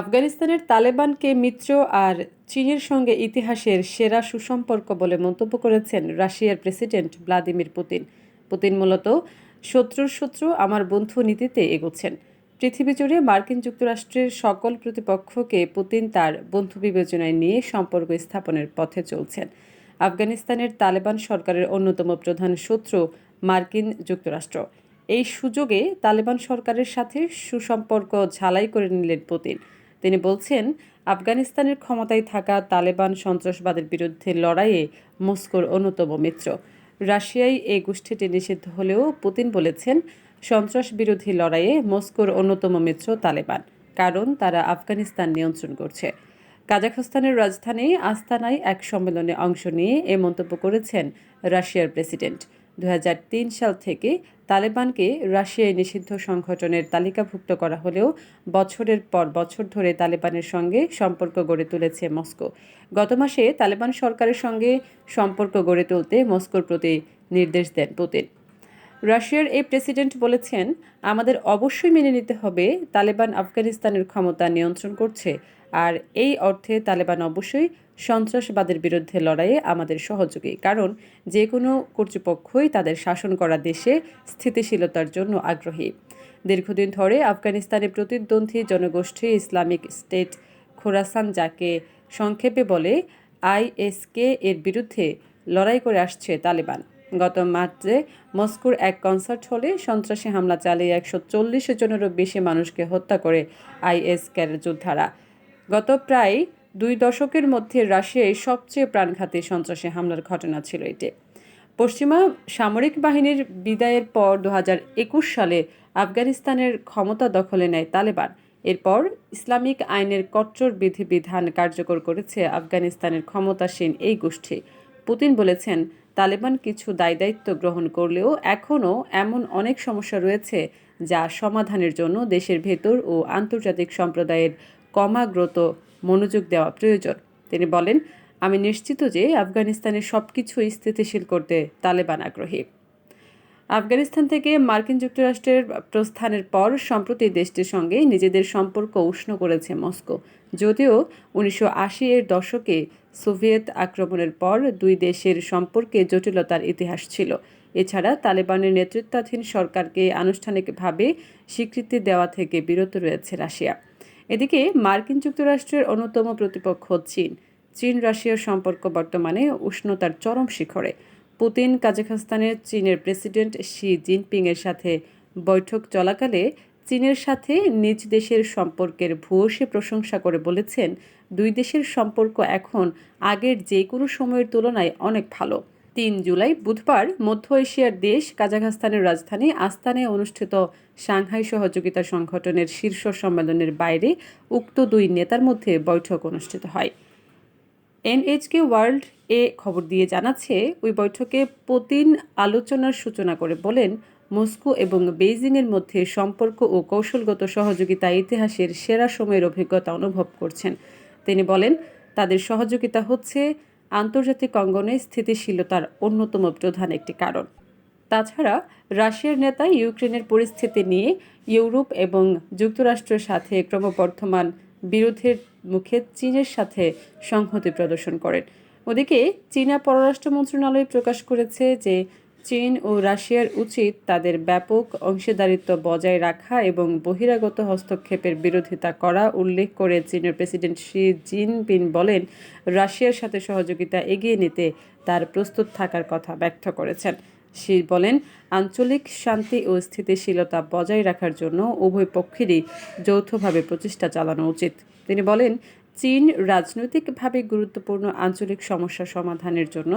আফগানিস্তানের তালেবানকে মিত্র আর চীনের সঙ্গে ইতিহাসের সেরা সুসম্পর্ক বলে মন্তব্য করেছেন রাশিয়ার প্রেসিডেন্ট ভ্লাদিমির পুতিন। পুতিন মূলত শত্রুর শত্রু, আমার বন্ধু নীতিতে এগোচ্ছেন। পৃথিবী জুড়ে মার্কিন যুক্তরাষ্ট্রের সকল প্রতিপক্ষকে পুতিন তার বন্ধু বিবেচনায় নিয়ে সম্পর্ক স্থাপনের পথে চলছেন। আফগানিস্তানের তালেবান সরকারের অন্যতম প্রধান শত্রু মার্কিন যুক্তরাষ্ট্র। এই সুযোগে তালেবান সরকারের সাথে সুসম্পর্ক ঝালাই করে নিলেন পুতিন। তিনি বলছেন, আফগানিস্তানের ক্ষমতায় থাকা তালেবান সন্ত্রাসবাদের বিরুদ্ধে লড়াইয়ে মস্কোর অন্যতম মিত্র। রাশিয়ায় এই গোষ্ঠীটি নিষিদ্ধ হলেও পুতিন বলেছেন সন্ত্রাস বিরোধী লড়াইয়ে মস্কোর অন্যতম মিত্র তালেবান, কারণ তারা আফগানিস্তান নিয়ন্ত্রণ করছে। কাজাখস্তানের রাজধানী আস্তানায় এক সম্মেলনে অংশ নিয়ে এ মন্তব্য করেছেন রাশিয়ার প্রেসিডেন্ট। দুহাজার তিন সাল থেকে তালেবানকে রাশিয়ায় নিষিদ্ধ সংগঠনের তালিকাভুক্ত করা হলেও বছরের পর বছর ধরে তালেবানের সঙ্গে সম্পর্ক গড়ে তুলেছে মস্কো। গত মাসে তালেবান সরকারের সঙ্গে সম্পর্ক গড়ে তুলতে মস্কোর প্রতি নির্দেশ দেন পুতিন। রাশিয়ার এই প্রেসিডেন্ট বলেছেন, আমাদের অবশ্যই মেনে নিতে হবে, তালেবান আফগানিস্তানের ক্ষমতা নিয়ন্ত্রণ করছে আর এই অর্থে তালেবান অবশ্যই সন্ত্রাসবাদের বিরুদ্ধে লড়াইয়ে আমাদের সহযোগী, কারণ যে কোনো কর্তৃপক্ষই তাদের শাসন করা দেশে স্থিতিশীলতার জন্য আগ্রহী। দীর্ঘদিন ধরে আফগানিস্তানে প্রতিদ্বন্দ্বী জনগোষ্ঠী ইসলামিক স্টেট খোরাসান, যাকে সংক্ষেপে বলে আইএসকে, এর বিরুদ্ধে লড়াই করে আসছে তালেবান। গত মার্চে মস্কোর এক কনসার্ট হলে সন্ত্রাসী হামলা চালিয়ে একশো চল্লিশ জনেরও বেশি মানুষকে হত্যা করে আইএসকের যোদ্ধারা। গত প্রায় দুই দশকের মধ্যে রাশিয়ায় সবচেয়ে প্রাণঘাতী সন্ত্রাসী হামলার ঘটনা ছিল এটি। পশ্চিমা সামরিক বাহিনীর বিদায়ের পর দু একুশ সালে আফগানিস্তানের ক্ষমতা দখলে নেয় তালেবান। এরপর ইসলামিক আইনের কট্টর বিধিবিধান কার্যকর করেছে আফগানিস্তানের ক্ষমতাসীন এই গোষ্ঠী। পুতিন বলেছেন, তালেবান কিছু দায় দায়িত্ব গ্রহণ করলেও এখনও এমন অনেক সমস্যা রয়েছে যা সমাধানের জন্য দেশের ভেতর ও আন্তর্জাতিক সম্প্রদায়ের কমাগ্রত মনোযোগ দেওয়া প্রয়োজন। তিনি বলেন, আমি নিশ্চিত যে আফগানিস্তানের সব কিছুই স্থিতিশীল করতে তালেবান আগ্রহী। আফগানিস্তান থেকে মার্কিন যুক্তরাষ্ট্রের প্রস্থানের পর সম্প্রতি দেশটির সঙ্গে নিজেদের সম্পর্ক উষ্ণ করেছে মস্কো। যদিও উনিশশো আশি এর দশকে সোভিয়েত আক্রমণের পর দুই দেশের সম্পর্কে জটিলতার ইতিহাস ছিল। এছাড়া তালেবানের নেতৃত্বাধীন সরকারকে আনুষ্ঠানিকভাবে স্বীকৃতি দেওয়া থেকে বিরত রয়েছে রাশিয়া। এদিকে মার্কিন যুক্তরাষ্ট্রের অন্যতম প্রতিপক্ষ চীন। চীন, রাশিয়ার সম্পর্ক বর্তমানে উষ্ণতার চরম শিখরে। পুতিন কাজাখস্তানের চীনের প্রেসিডেন্ট শি জিনপিংয়ের সাথে বৈঠক চলাকালে চীনের সাথে নিজ দেশের সম্পর্কের ভূয়সী প্রশংসা করে বলেছেন, দুই দেশের সম্পর্ক এখন আগের যে কোনো সময়ের তুলনায় অনেক ভালো। তিন জুলাই বুধবার মধ্য এশিয়ার দেশ কাজাখস্তানের রাজধানী আস্তানে অনুষ্ঠিত সাংহাই সহযোগিতা সংগঠনের শীর্ষ সম্মেলনের বাইরে উক্ত দুই নেতার মধ্যে বৈঠক অনুষ্ঠিত হয়। এনএইচকে ওয়ার্ল্ড এ খবর দিয়ে জানাচ্ছে, ওই বৈঠকে পুতিন আলোচনার সূচনা করে বলেন, মস্কো এবং বেইজিংয়ের মধ্যে সম্পর্ক ও কৌশলগত সহযোগিতা ইতিহাসের সেরা সময়ের অভিজ্ঞতা অনুভব করছেন। তিনি বলেন, তাদের সহযোগিতা হচ্ছে আন্তর্জাতিক অঙ্গনে স্থিতিশীলতার অন্যতম প্রধান একটি কারণ। তাছাড়া, রাশিয়ার নেতা ইউক্রেনের পরিস্থিতি নিয়ে ইউরোপ এবং যুক্তরাষ্ট্রের সাথে ক্রমবর্ধমান বিরোধের মুখে চীনের সাথে সংহতি প্রদর্শন করেন। ওদিকে চীনা পররাষ্ট্র মন্ত্রণালয় প্রকাশ করেছে যে চীন ও রাশিয়ার উচিত তাদের ব্যাপক অংশীদারিত্ব বজায় রাখা এবং বহিরাগত হস্তক্ষেপের বিরোধিতা করা, উল্লেখ করে চীনের প্রেসিডেন্ট শি জিনপিং বলেন, রাশিয়ার সাথে সহযোগিতা এগিয়ে নিতে তার প্রস্তুত থাকার কথা ব্যক্ত করেছেন। শি বলেন, আঞ্চলিক শান্তি ও স্থিতিশীলতা বজায় রাখার জন্য উভয় পক্ষেরই যৌথভাবে প্রচেষ্টা চালানো উচিত। তিনি বলেন, চীন রাজনৈতিকভাবে গুরুত্বপূর্ণ আঞ্চলিক সমস্যা সমাধানের জন্য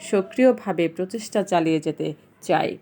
সক্রিয়ভাবে প্রচেষ্টা চালিয়ে যেতে চায়